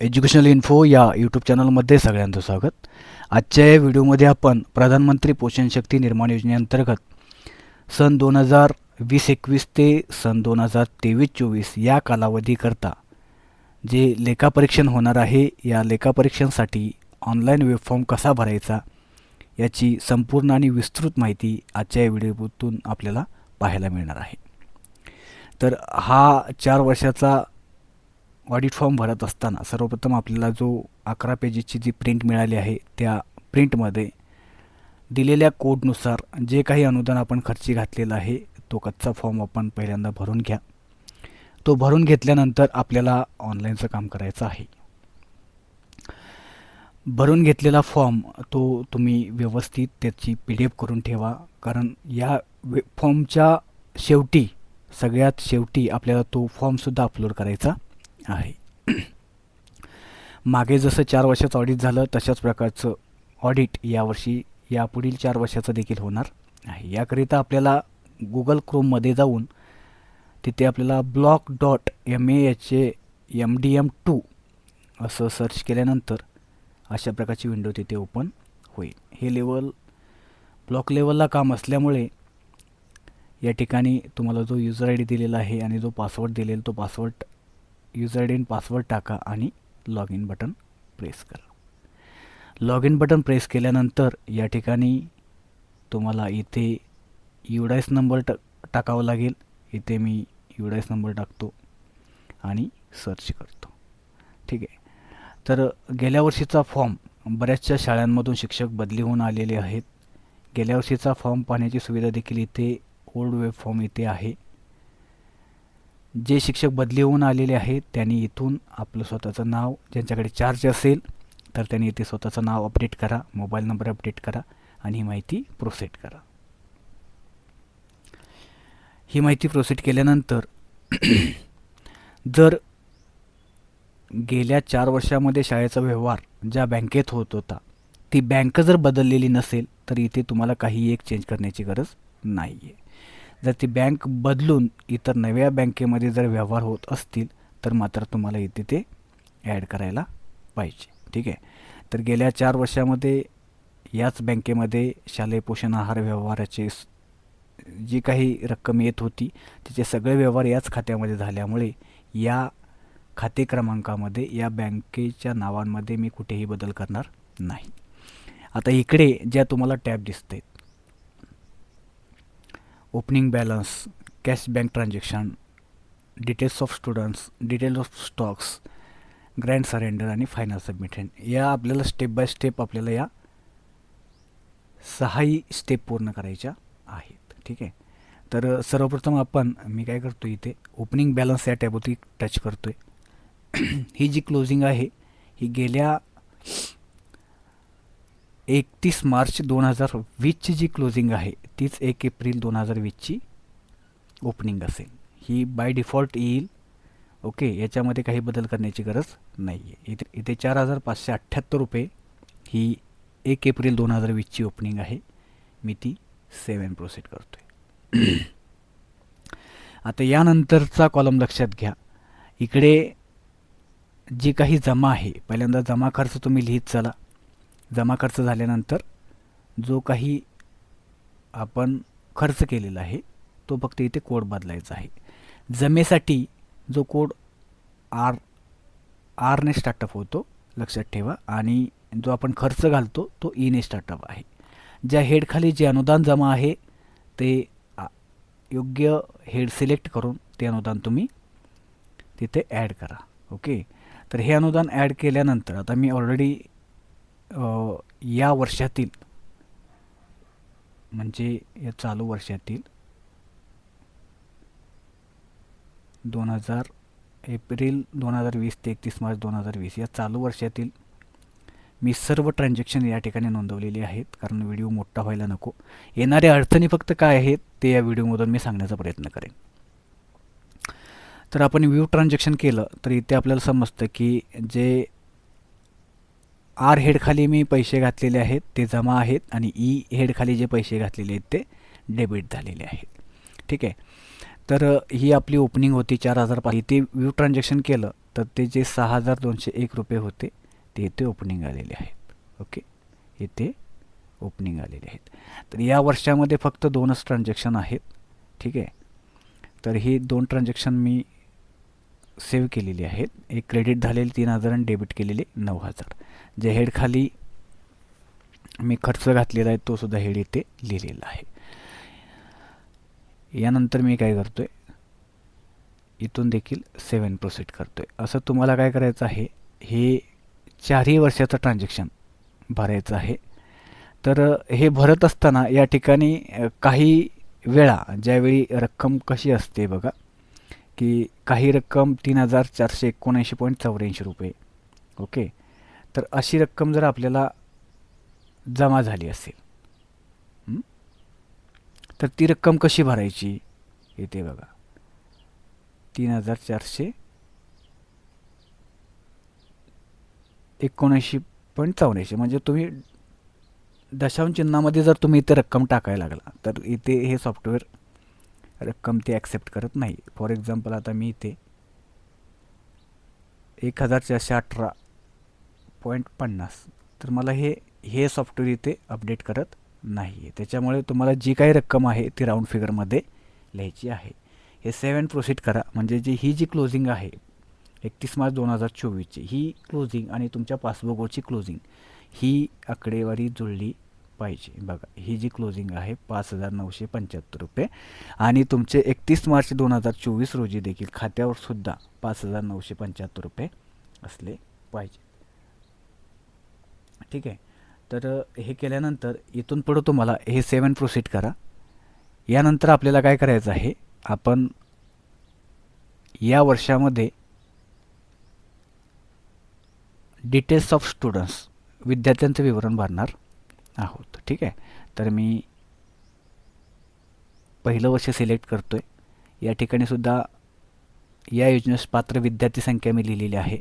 Educational info या YouTube चॅनलमध्ये सगळ्यांचं स्वागत. आजच्या या व्हिडिओमध्ये आपण प्रधानमंत्री पोषण शक्ती निर्माण योजनेअंतर्गत सन दोन हजार वीस एकवीस ते सन दोन हजार तेवीस चोवीस या कालावधीकरता जे लेखापरीक्षण होणार आहे या लेखापरीक्षणसाठी ऑनलाईन वेबफॉर्म कसा भरायचा याची संपूर्ण आणि विस्तृत माहिती आजच्या या व्हिडिओतून आपल्याला पाहायला मिळणार आहे. तर हा चार वर्षाचा ऑडिट फॉर्म भरत असताना सर्वप्रथम आपल्याला जो अकरा पेजेसची जी प्रिंट मिळाली आहे त्या प्रिंटमध्ये दिलेल्या कोडनुसार जे काही अनुदान आपण खर्ची घातलेला आहे तो कच्चा फॉर्म आपण पहिल्यांदा भरून घ्या. तो भरून घेतल्यानंतर आपल्याला ऑनलाईनचं काम करायचं आहे. भरून घेतलेला फॉर्म तो तुम्ही व्यवस्थित त्याची पी डी एफ करून ठेवा कारण या वे फॉर्मच्या शेवटी सगळ्यात शेवटी आपल्याला तो फॉर्मसुद्धा अपलोड करायचा. आहे. मागे जसं चार वर्षाचं ऑडिट झालं तशाच प्रकारचं ऑडिट यावर्षी यापुढील चार वर्षाचं देखील होणार आहे. याकरिता आपल्याला गुगल क्रोममध्ये जाऊन तिथे आपल्याला block dot M A H A M D M two असं सर्च केल्यानंतर अशा प्रकारची विंडो तिथे ओपन होईल. हे लेवल ब्लॉक लेवलला काम असल्यामुळे या ठिकाणी तुम्हाला जो युजर आय डी दिलेला आहे आणि जो पासवर्ड दिलेला तो पासवर्ड युजर आय डी आणि पासवर्ड टाका आणि लॉग इन बटन प्रेस करा. लॉग इन बटन प्रेस केल्यानंतर या ठिकाणी तुम्हाला इथे युडायस नंबर ट टाकावा लागेल. इथे मी युडायस नंबर टाकतो आणि सर्च करतो. ठीक आहे. तर गेल्या वर्षीचा फॉर्म बऱ्याचशा शाळांमधून शिक्षक बदली होऊन आलेले आहेत. गेल्या वर्षीचा फॉर्म पाहण्याची सुविधा देखील इथे ओल्ड वेब फॉर्म इथे आहे. जे शिक्षक बदली होऊन आलेले आहेत त्यांनी इथून आपलं स्वतःचं नाव ज्यांच्याकडे चार्ज असेल तर त्यांनी इथे स्वतःचं नाव अपडेट करा मोबाईल नंबर अपडेट करा आणि ही माहिती प्रोसेट करा. ही माहिती प्रोसेट केल्यानंतर जर गेल्या चार वर्षामध्ये शाळेचा व्यवहार ज्या बँकेत होत होता ती बँक जर बदललेली नसेल तर इथे तुम्हाला काही एक चेंज करण्याची गरज नाही आहे जर ती बँक बदलून इतर नव्या बँकेमध्ये जर व्यवहार होत असतील तर मात्र तुम्हाला इथे ते ॲड करायला पाहिजे. ठीक आहे? तर गेल्या चार वर्षामध्ये याच बँकेमध्ये शालेय पोषण आहार व्यवहाराचे जी काही रक्कम येत होती तिचे सगळे व्यवहार याच खात्यामध्ये झाल्यामुळे या खाते क्रमांकामध्ये या बँकेच्या नावांमध्ये मी कुठेही बदल करणार नाही. आता इकडे ज्या तुम्हाला टॅब दिसते opening balance cash bank transaction details of students details of stocks grand surrender आणि फायनल सबमिशन. या आपल्याला स्टेप बाय स्टेप आपल्याला या सहाही स्टेप पूर्ण करायच्या आहेत. ठीक आहे? तर सर्वप्रथम आपण मी काय करतो इथे ओपनिंग बॅलन्स या टॅबवरती टच करतो आहे ही जी क्लोजिंग आहे ही गेल्या एकतीस मार्च दोन हजार वीसची जी क्लोजिंग आहे तीच एक एप्रिल दोन हजार वीसची ओपनिंग असेल. ही बाय डिफॉल्ट येईल. ओके याच्यामध्ये काही बदल करण्याची गरज नाही आहे इथे इथे चार हजार पाचशे अठ्ठ्याहत्तर रुपये ही एक एप्रिल दोन हजार वीसची ओपनिंग आहे. मी ती सेवन प्रोसेड करतो आहे आता यानंतरचा कॉलम लक्षात घ्या. इकडे जी काही जमा आहे पहिल्यांदा जमा खर्च तुम्ही लिहित चला. जमा खर्च झाल्यानंतर जो काही आपण खर्च केलेला आहे तो फक्त इथे कोड बदलायचा आहे. जमेसाठी जो कोड आर आरने स्टार्टअप होतो लक्षात ठेवा आणि जो आपण खर्च घालतो तो e ईने स्टार्टअप आहे. ज्या हेडखाली जे अनुदान जमा आहे ते योग्य हेड सिलेक्ट करून ते अनुदान तुम्ही तिथे ॲड करा. ओके तर हे अनुदान ॲड केल्यानंतर आता मी ऑलरेडी या वर्षातील म्हणजे या चालू वर्षातील दोन हजार एप्रिल दोन हजार वीस ते एकतीस मार्च दोन हजार वीस या चालू वर्षातील मी सर्व ट्रान्झॅक्शन या ठिकाणी नोंदवलेली आहेत. कारण व्हिडिओ मोठा व्हायला नको. येणाऱ्या अडचणी फक्त काय आहेत ते या व्हिडिओमधून मी सांगण्याचा प्रयत्न करेन. तर आपण व्ह्यू ट्रान्झॅक्शन केलं तर इथे आपल्याला समजतं की जे आर हेडखाली मी पैसे घातलेले आहेत ते जमा आहेत आणि ई हेडखाली जे पैसे घातलेले आहेत ते डेबिट झालेले आहेत. ठीक आहे? तर ही आपली ओपनिंग होती चार हजार पाच. इथे व्यू ट्रान्झॅक्शन केलं तर ते जे सहा हजार दोनशे एक रुपये होते ते इथे ओपनिंग आलेले आहेत. ओके? इथे ओपनिंग आलेले आहेत. तर या वर्षामध्ये फक्त दोनच ट्रान्झॅक्शन आहेत. ठीक आहे? तर ही दोन ट्रान्झॅक्शन मी सेव्ह केलेली आहेत. एक क्रेडिट झालेले तीन हजार आणि डेबिट केलेले नऊ हजार. जे हेड खाली मी खर्च घातलेला आहे तो सुद्धा हेड इथे लिहिलेला आहे. यानंतर मी काय करतो आहे इथून देखील सेवन प्रोसीड करतो आहे असं तुम्हाला काय करायचं आहे? हे चारही वर्षाचं ट्रान्झॅक्शन भरायचं आहे. तर हे भरत असताना या ठिकाणी काही वेळा ज्यावेळी रक्कम कशी असते बघा की काही रक्कम तीन हजार चारशे एकोणऐंशी पॉईंट चौऱ्याऐंशी रुपये. ओके? तर अशी रक्कम जर आपल्याला जमा झाली असेल तर ती रक्कम कशी भरायची? येते बघा. तीन हजार चारशे एकोणऐंशी पॉईंट चौऱ्याऐंशी. म्हणजे तुम्ही दशांश चिन्हामध्ये जर तुम्ही इथे रक्कम टाकायला लागला तर इथे हे सॉफ्टवेअर रक्कम ते ॲक्सेप्ट करत नाही. फॉर एक्झाम्पल आता मी इथे एक हजार चारशे अठरा पॉईंट पन्नास. तर मला हे हे सॉफ्टवेअर इथे अपडेट करत नाही आहे त्याच्यामुळे तुम्हाला जी काही रक्कम आहे ती राऊंड फिगरमध्ये लिहायची आहे. हे सेवन प्रोसीड करा. म्हणजे जी ही जी क्लोजिंग आहे एकतीस मार्च दोन हजार चोवीसची ही क्लोजिंग आणि तुमच्या पासबुकवरची क्लोजिंग ही आकडेवारी जुळली पाहिजे. बघा ही जी क्लोजिंग आहे पाच हजार नऊशे पंच्याहत्तर रुपये. आणि तुमचे एकतीस मार्च दोन हजार चोवीस रोजी देखील खात्यावर सुद्धा पाच हजार नऊशे पंच्याहत्तर रुपये असले पाहिजे. ठीक आहे? तर हे केल्यानंतर इथून पुढं तुम्हाला हे सेवन प्रोसीड करा. यानंतर आपल्याला काय करायचं आहे? आपण या वर्षामध्ये डिटेल्स ऑफ स्टुडंट्स विद्यार्थ्यांचं विवरण भरणार. आहोत. ठीक आहे? तर मी पहिलं वर्ष सिलेक्ट करतो आहे या ठिकाणी सुद्धा या योजनेस पात्र विद्यार्थी संख्या मी लिहिलेली आहे.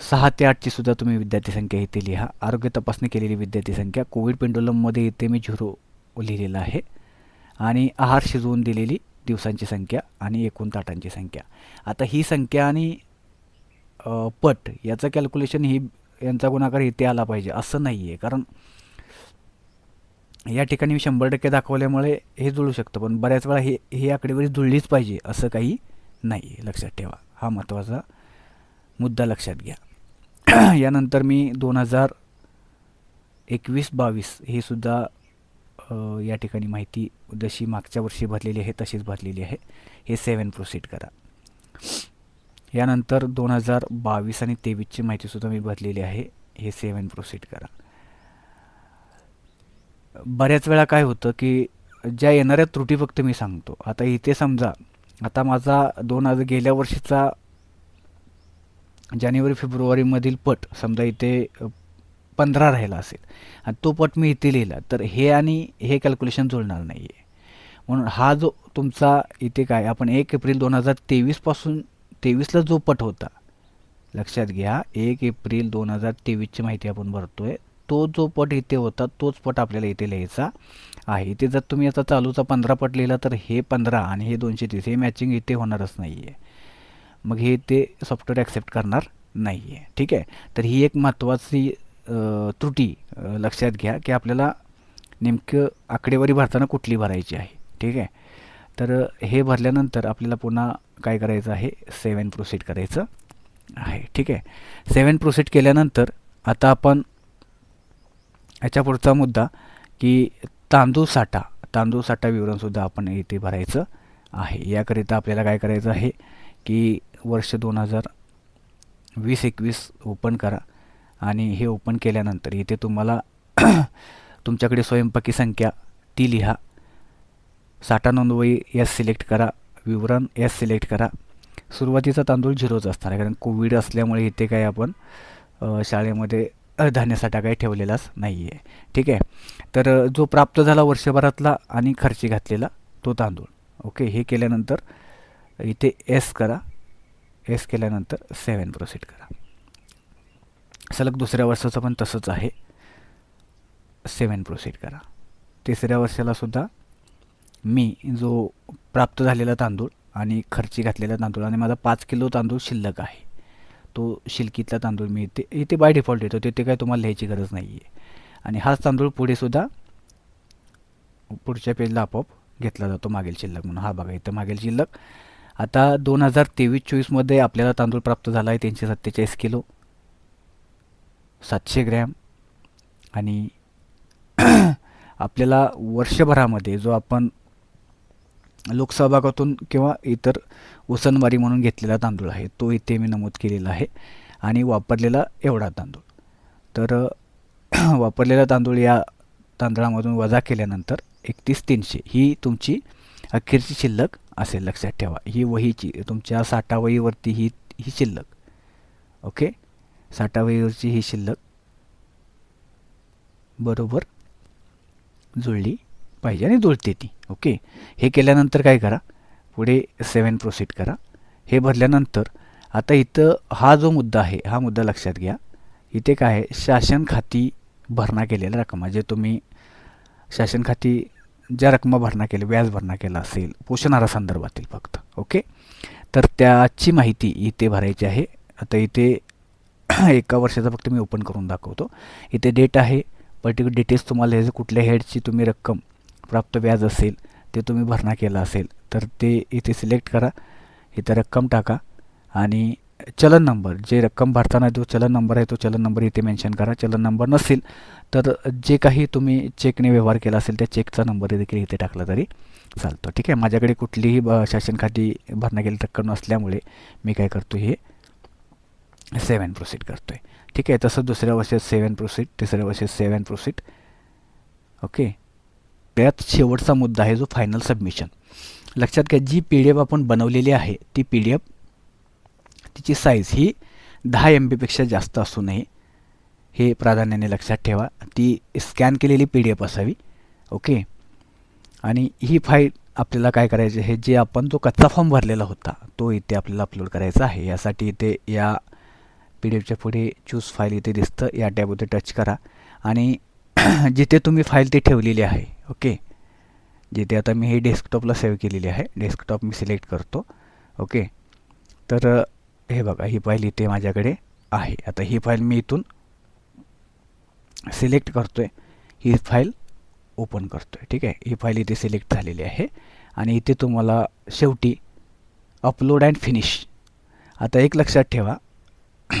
सहा ते आठची सुद्धा तुम्ही विद्यार्थी संख्या इथे लिहा. आरोग्य तपासणी केलेली विद्यार्थी संख्या कोविड पेंडुलममध्ये इथे मी झिरो लिहिलेलं आहे. आणि आहार शिजवून दिलेली दिवसांची संख्या आणि एकूण ताटांची संख्या. आता ही संख्या आणि पट याचं कॅल्क्युलेशन ही यांचा गुणाकार इथे आला पाहिजे असं नाही आहे कारण या ठिकाणी मी शंभर टक्के दाखवल्यामुळे हे जुळू शकतं पण बऱ्याच वेळा हे ही आकडेवारी जुळलीच पाहिजे असं काही नाही. आहे लक्षात ठेवा. हा महत्त्वाचा मुद्दा लक्षात घ्या. यानंतर मी दोन हजार एकवीस बावीस हे सुद्धा या ठिकाणी माहिती जशी मागच्या वर्षी भरलेली आहे तशीच भरलेली आहे. हे सेवन प्रोसीड करा. यानंतर दोन हजार बावीस आणि तेवीसची माहितीसुद्धा मी भरलेली आहे. हे सेवन प्रोसीड करा. बऱ्याच वेळा काय होतं की ज्या येणाऱ्या त्रुटी फक्त मी सांगतो. आता इथे समजा आता माझा दोन हजार गेल्या वर्षीचा जानेवारी फेब्रुवारीमधील पट समजा इथे पंधरा राहिला असेल आणि तो पट मी इथे लिहिला तर हे आणि हे कॅल्क्युलेशन जुळणार नाही आहे म्हणून हा जो तुमचा इथे काय आपण एक एप्रिल दोन हजार तेवीसपासून तेवीसला जो पट होता. लक्षात घ्या एक एप्रिल दोन हजार तेवीसची माहिती आपण भरतो आहे तो जो पट इथे होता तोच पट आपल्याला इथे लिहायचा आहे. इथे जर तुम्ही आता चालूचा पंधरा पट लिहिला तर हे पंधरा आणि हे दोनशे तीस हे मॅचिंग इथे होणारच नाही आहे मग हे ते सॉफ्टवेअर ॲक्सेप्ट करणार नाही आहे ठीक आहे? तर ही एक महत्त्वाची त्रुटी लक्षात घ्या की आपल्याला नेमकं आकडेवारी भरताना कुठली भरायची आहे. ठीक आहे? तर हे भरल्यानंतर आपल्याला पुन्हा काय करायचं आहे? सेवन प्रोसीड करायचं आहे. ठीक आहे? सेवन प्रोसीड केल्यानंतर आता आपण याच्या पुढचा मुद्दा की तांदूळ साठा तांदूळ साठा विवरणसुद्धा आपण इथे भरायचं आहे. याकरिता आपल्याला काय करायचं आहे की वर्ष दोन हजार वीस एकवीस ओपन करा आणि हे ओपन केल्यानंतर इथे तुम्हाला तुमच्याकडे स्वयंपाकी संख्या ती लिहा. साठा नोंदवही एस सिलेक्ट करा. विवरण एस सिलेक्ट करा. सुरुवातीचा तांदूळ झिरोच असणार आहे कारण कोविड असल्यामुळे इथे काय आपण शाळेमध्ये धान्यसाठा काही ठेवलेलाच नाही आहे ठीक आहे? तर जो प्राप्त झाला वर्षभरातला आणि खर्ची घातलेला तो तांदूळ. ओके? हे केल्यानंतर इथे एस करा. एस केल्यानंतर सेवन प्रोसीड करा. सलग दुसऱ्या वर्षाचं पण तसंच आहे. सेवन प्रोसीड करा. तिसऱ्या वर्षाला सुद्धा मी जो प्राप्त झालेला तांदूळ आणि खर्ची घातलेला तांदूळ आणि माझा पाच किलो तांदूळ शिल्लक आहे तो शिल्कीतला तांदूळ मी इथे इथे बाय डिफॉल्ट येतो तिथे काय तुम्हाला लिहायची गरज नाही आहे आणि हाच तांदूळ पुढेसुद्धा पुढच्या पेजला आपोआप घेतला जातो मागील शिल्लक म्हणून. हा बघा इथं मागील शिल्लक. आता दोन हजार तेवीस चोवीसमध्ये आपल्याला तांदूळ प्राप्त झाला आहे तीनशे सत्तेचाळीस किलो. सातशे ग्रॅम. आणि आपल्याला वर्षभरामध्ये जो आपण लोकसहभागातून किंवा इतर उसनवारी म्हणून घेतलेला तांदूळ आहे. तो इथे मी नमूद केलेला आहे आणि वापरलेला एवढा तांदूळ. तर वापरलेला तांदूळ या तांदळामधून वजा केल्यानंतर एकतीस तीनशे ही तुमची अखेरची शिल्लक असेल. लक्षात ठेवा. ही वहीची तुमच्या साठावहीवरती ही ही शिल्लक. ओके? साठावहीवरची ही शिल्लक बरोबर जुळली. पाहिजे आणि जुळते ती ओके? हे केल्यानंतर काय करा पुढे सेवन प्रोसीड करा. हे भरल्यानंतर आता इथं हा जो मुद्दा आहे हा मुद्दा लक्षात घ्या. इथे काय आहे शासन खाती भरणा केलेल्या रकमा जे तुम्ही शासन खाती ज्या रकमा भरणा केली व्याज भरणा केला असेल पोषण आहारासंदर्भातील फक्त ओके? तर त्याची माहिती इथे भरायची आहे. आता इथे एका वर्षाचा फक्त मी ओपन करून दाखवतो. इथे डेट आहे. पर्टिक्युलर डिटेल्स तुम्हाला ह्याचं कुठल्या हेडची तुम्ही रक्कम प्राप्त व्याज असेल ते तुम्ही भरणा केला असेल तर ते इथे सिलेक्ट करा. इथं रक्कम टाका. आणि चलन नंबर जे रक्कम भरताना जो चलन नंबर आहे तो चलन नंबर इथे मेन्शन करा. चलन नंबर नसेल तर जे काही तुम्ही चेकने व्यवहार केला असेल त्या चेकचा नंबर देखील इथे टाकला तरी चालतो. ठीक आहे? माझ्याकडे कुठलीही ब शासन खाती भरणा गेली रक्कम नसल्यामुळे मी काय करतो हे सेवन प्रोसीड करतो आहे ठीक आहे? तसं दुसऱ्या वर्षात सेवन प्रोसीड तिसऱ्या वर्षात सेवन प्रोसीड ओके सगळ्यात शेवटचा मुद्दा आहे जो फायनल सबमिशन लक्षात घ्या जी पी डी एफ आपण बनवलेली आहे ती पी डी एफ तिची साईज ही दहा एम बीपेक्षा जास्त असू नये हे प्राधान्याने लक्षात ठेवा. ती स्कॅन केलेली पी डी एफ असावी ओके आणि ही फाईल आपल्याला काय करायचे हे जे आपण जो कच्चा फॉर्म भरलेला होता तो इथे आपल्याला अपलोड करायचा आहे. यासाठी इथे या पी डी एफच्या पुढे चूज फाईल इथे दिसतं या टॅबमध्ये टच करा. आणि जिथे तुम्ही फाईल ती ठेवलेली आहे ओके? जिथे आता मी हे डेस्कटॉपला सेव्ह केलेली आहे. डेस्कटॉप मी सिलेक्ट करतो ओके? तर हे बघा ही फाईल इथे माझ्याकडे आहे. आता ही फाईल मी इथून सिलेक्ट करतो आहे ही फाईल ओपन करतो आहे ठीक आहे? ही फाईल इथे सिलेक्ट झालेली आहे. आणि इथे तुम्हाला शेवटी अपलोड अँड फिनिश आता एक लक्षात ठेवा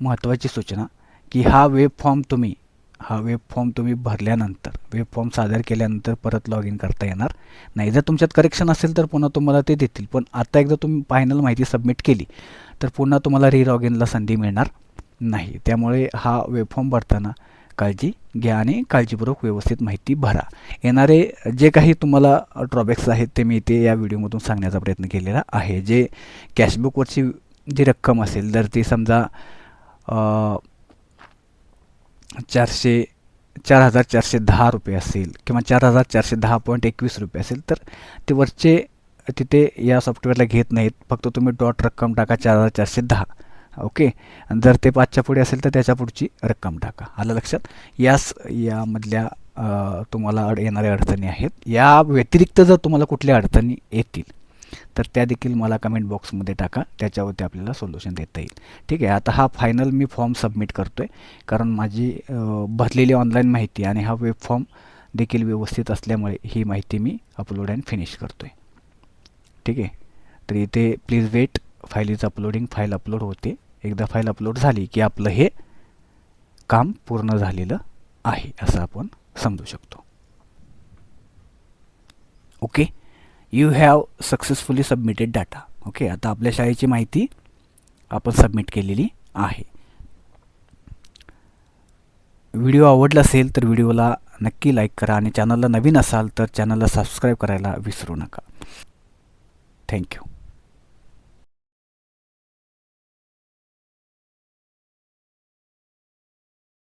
महत्त्वाची सूचना की हा वेब फॉर्म तुम्ही हा वेब फॉर्म तुम्ही भरल्यानंतर वेब फॉर्म सादर केल्यानंतर परत लॉग इन करता येणार. नाही जर तुमच्यात करेक्शन असेल तर पुन्हा तुम्हाला ते देतील. पण आता एकदा तुम्ही फायनल माहिती सबमिट केली तर पुन्हा तुम्हाला री लॉग इनला संधी मिळणार नाही. त्यामुळे हा वेब फॉर्म भरताना काळजी घ्या आणि काळजीपूर्वक व्यवस्थित माहिती भरा. येणारे जे काही तुम्हाला ड्रॉबॅक्स आहेत ते मी इथे या व्हिडिओमधून सांगण्याचा प्रयत्न केलेला आहे. जे कॅशबुकवरची जी रक्कम असेल जर ती समजा चारशे चार हजार चारशे दहा रुपये असेल किंवा चार हजार चारशे दहा पॉईंट एकवीस रुपये असेल तर ते वरचे तिथे या सॉफ्टवेअरला घेत नाहीत. फक्त तुम्ही डॉट रक्कम टाका चार हजार चारशे दहा. ओके आणि जर ते पाचच्या पुढे असेल तर त्याच्या पुढची रक्कम टाका. आलं लक्षात? याच यामधल्या तुम्हाला अड येणाऱ्या अडचणी आहेत. या व्यतिरिक्त जर तुम्हाला कुठल्या अडचणी येतील तर त्या देखील मला कमेंट बॉक्समध्ये टाका. त्याच्यावरती आपल्याला सोल्युशन देता येईल. ठीक आहे आता हा फायनल मी फॉर्म सबमिट करतो आहे कारण माझी भरलेली ऑनलाईन माहिती आणि हा वेब फॉर्म देखील व्यवस्थित असल्यामुळे ही माहिती मी अपलोड अँड फिनिश करतो आहे ठीक आहे? तर इथे please wait file is uploading file upload होते. एकदा फाईल अपलोड झाली की आपलं हे काम पूर्ण झालेलं आहे असं आपण समजू शकतो. Okay you have successfully submitted data. Okay आता आपल्या शाळेची माहिती आपण सबमिट केलेली आहे. व्हिडिओ आवडला असेल तर व्हिडिओला नक्की लाईक करा आणि चॅनलला नवीन असाल तर चॅनलला सबस्क्राईब करायला विसरू नका. थँक्यू.